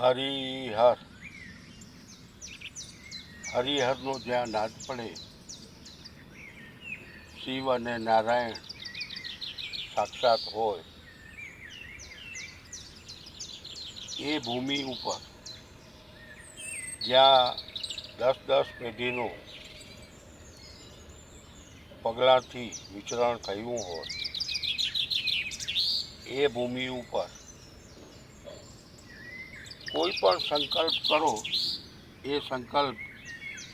હરિહર. હરિહરનો જ્યાં નાદ પડે, શિવ અને નારાયણ સાક્ષાત હોય. એ ભૂમિ ઉપર જ્યાં દસ દસ પેઢીનું પગલાંથી વિચરણ થયું હોય, એ ભૂમિ ઉપર કોઈ પણ સંકલ્પ કરો, એ સંકલ્પ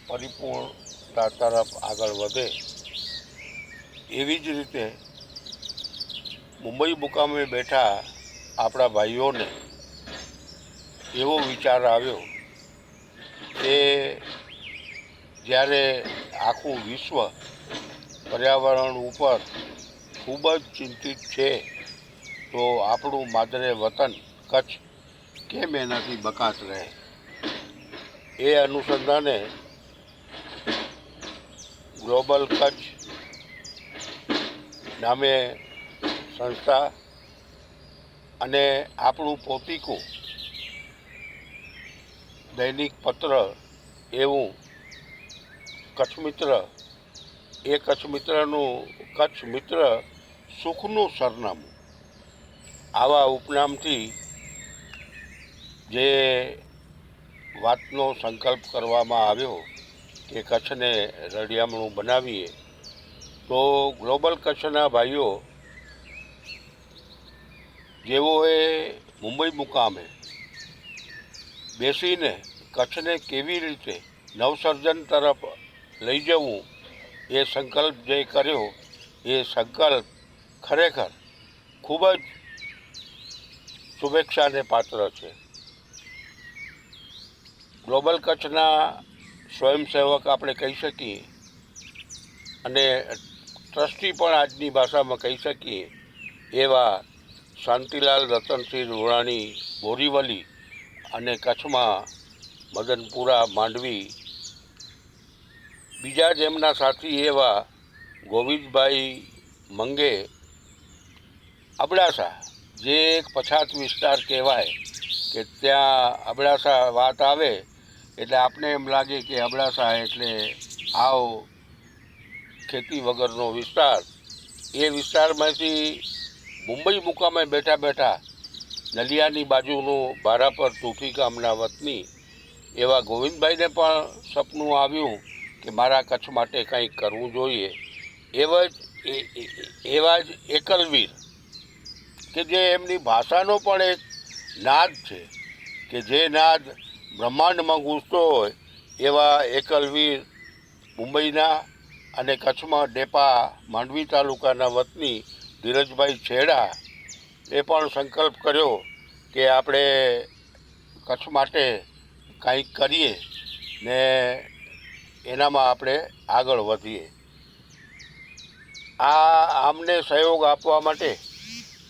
પરિપૂર્ણતા તરફ આગળ વધે. એવી જ રીતે મુંબઈ મુકામે બેઠા આપણા ભાઈઓને એવો વિચાર આવ્યો કે જ્યારે આખું વિશ્વ પર્યાવરણ ઉપર ખૂબ જ ચિંતિત છે, તો આપણું માદરે વતન કચ્છ કેમ એનાથી બકાત રહે? એ અનુસંધાને ગ્લોબલ કચ્છ નામે સંસ્થા અને આપણું પોતીકું દૈનિક પત્ર એવું કચ્છ મિત્ર એ કચ્છ મિત્રનું કચ્છ મિત્ર સુખનું સરનામું. આવા ઉપનામથી જે વાતનો સંકલ્પ કરવામાં આવ્યો કે કચ્છને રળિયામણું બનાવીએ, તો ગ્લોબલ કચ્છના ભાઈઓ જેઓએ મુંબઈ મુકામે બેસીને કચ્છને કેવી રીતે નવસર્જન તરફ લઈ જવું એ સંકલ્પ જે કર્યો, એ સંકલ્પ ખરેખર ખૂબ જ શુભેચ્છાને પાત્ર છે. ગ્લોબલ કચ્છના સ્વયંસેવક આપણે કહી શકીએ અને ટ્રસ્ટી પણ આજની ભાષામાં કહી શકીએ એવા શાંતિલાલ, રતનસિંહ રૂણાણી, બોરીવલી અને કચ્છમાં મદનપુરા, માંડવી, બીજા જ એમના સાથી એવા ગોવિંદભાઈ મંગે, અબડાસા, જે એક પછાત વિસ્તાર કહેવાય કે ત્યાં અબડાસા વાત આવે એટલે આપને એમ લાગે કે અબડાસા એટલે આવો ખેતી વગરનો વિસ્તાર. એ વિસ્તારમાંથી મુંબઈ મુકામે બેઠા બેઠા નલિયાની બાજુનું ભારાપર તૂફી ગામના વતની એવા ગોવિંદભાઈને પણ સપનું આવ્યું કે મારા કચ્છ માટે કંઈક કરવું જોઈએ. એવા જ એવા જ એકલવીર કે જે એમની ભાષાનો પણ એક નાદ છે, કે જે નાદ બ્રહ્માંડમાં ગૂંજતો હોય એવા એકલવીર મુંબઈના અને કચ્છમાં ડેપા માંડવી તાલુકાના વતની ધીરજભાઈ છેડા એ પણ સંકલ્પ કર્યો કે આપણે કચ્છ માટે કંઈક કરીએ ને એનામાં આપણે આગળ વધીએ. આ આમને સહયોગ આપવા માટે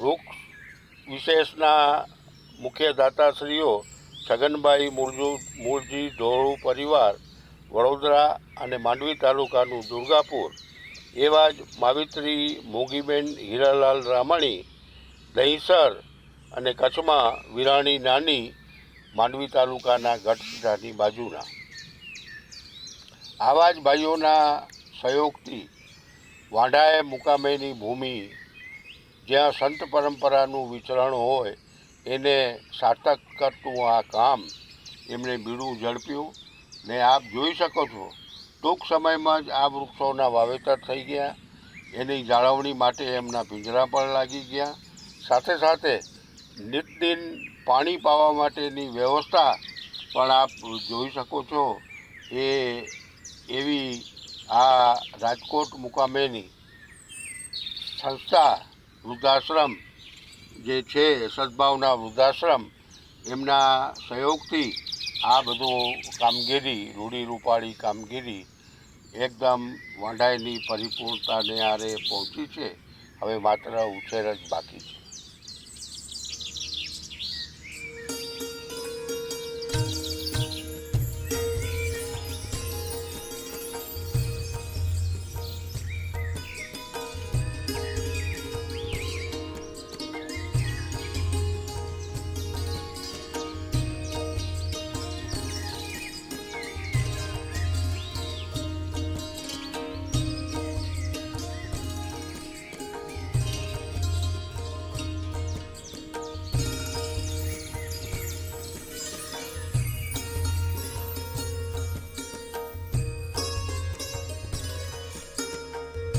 વૃક્ષ વિશેષના મુખ્ય દાતાશ્રીઓ છગનભાઈ મૂળજુ મૂળજી ધોળુ પરિવાર, વડોદરા અને માંડવી તાલુકાનું દુર્ગાપુર, એવા જ માવિત્રી, મોગીબેન, હીરાલાલ રામાણી, દહીસર અને કચ્છમાં વિરાણી નાની માંડવી તાલુકાના ગઢસીધાની બાજુના. આવા જ ભાઈઓના સહયોગથી વાંઢાએ મુકામેની ભૂમિ જ્યાં સંત પરંપરાનું વિચરણ હોય એને સાર્થક કરતું આ કામ એમણે બીડું ઝડપ્યું ને આપ જોઈ શકો છો, ટૂંક સમયમાં જ આ વૃક્ષોના વાવેતર થઈ ગયા. એની જાળવણી માટે એમના પિંજરા પણ લાગી ગયા. સાથે સાથે નિતદિન પાણી પાવા માટેની વ્યવસ્થા પણ આપ જોઈ શકો છો. એ એવી આ રાજકોટ મુકામેની સંસ્થા વૃદ્ધાશ્રમ જે છે સદભાવના વૃદ્ધાશ્રમ, એમના સહયોગથી આ બધું કામગીરી રૂડી રૂપાળી કામગીરી એકદમ વાંઢાઈની પરિપૂર્ણતાને આરે પહોંચી છે. હવે માત્ર ઉછેર જ બાકી છે.